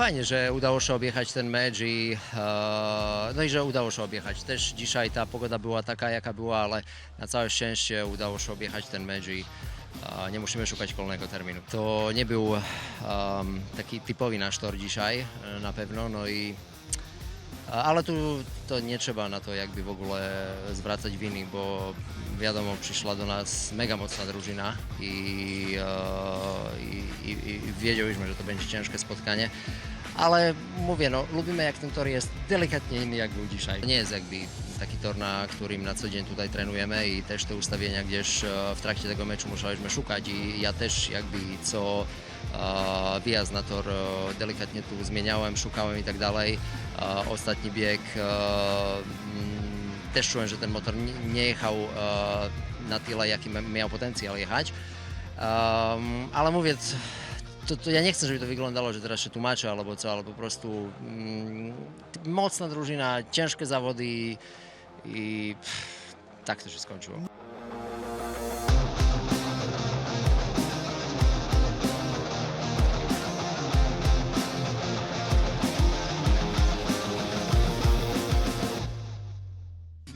fajnie, że udało się objechać ten mecz i, e, no i że udało się objechać. Też dzisiaj ta pogoda była taka, jaka była, ale na całe szczęście udało się objechać ten mecz i e, nie musimy szukać kolejnego terminu. To nie był em, taki typowy nasz tor dzisiaj e, na pewno, no i ale tu to nie trzeba na to jakby w ogóle zwracać winy, bo wiadomo, przyszła do nas mega mocna drużyna i, e, i, i, i wiedzieliśmy, że to będzie ciężkie spotkanie. Ale mówię, no, lubimy jak ten tor jest delikatnie inny jak był dzisiaj. Nie jest jakby taki tor, na którym na co dzień tutaj trenujemy i też te ustawienia gdzieś e, w trakcie tego meczu musieliśmy szukać i ja też jakby co e, wyjazd na tor e, delikatnie tu zmieniałem, szukałem i tak dalej. Ostatni bieg mm, też czułem, że ten motor nie, jechał na tyle, jaki miał potencjał jechać. Ale mówię, to, to ja nie chcę, żeby to wyglądało, że teraz się tłumaczę albo co, ale po prostu mm, mocna drużyna, ciężkie zawody i, pff, tak to się skończyło.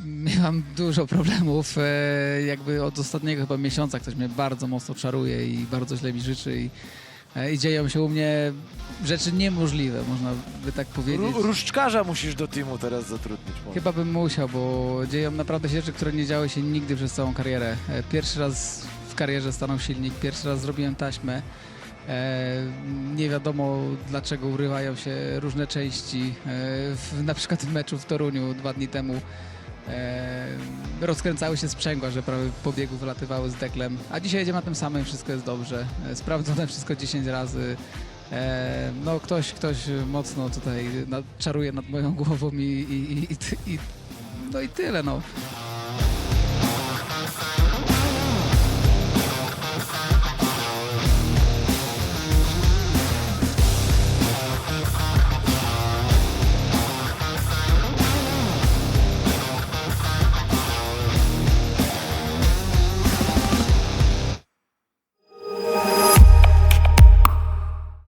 Miałam dużo problemów, e, jakby od ostatniego chyba miesiąca ktoś mnie bardzo mocno czaruje i bardzo źle mi życzy i, i dzieją się u mnie rzeczy niemożliwe, można by tak powiedzieć. Ru- Różdżkarza musisz do teamu teraz zatrudnić. może. Chyba bym musiał, bo dzieją naprawdę się rzeczy, które nie działy się nigdy przez całą karierę. E, Pierwszy raz w karierze stanął silnik, pierwszy raz zrobiłem taśmę. E, nie wiadomo dlaczego urywają się różne części. E, w, na przykład w meczu w Toruniu dwa dni temu e, rozkręcały się sprzęgła, że prawie po biegu wylatywały z deklem. A dzisiaj jedziemy na tym samym, wszystko jest dobrze. E, sprawdzone wszystko 10 razy. E, no ktoś, ktoś mocno tutaj nad, czaruje nad moją głową i, i, i, i, i no i tyle no.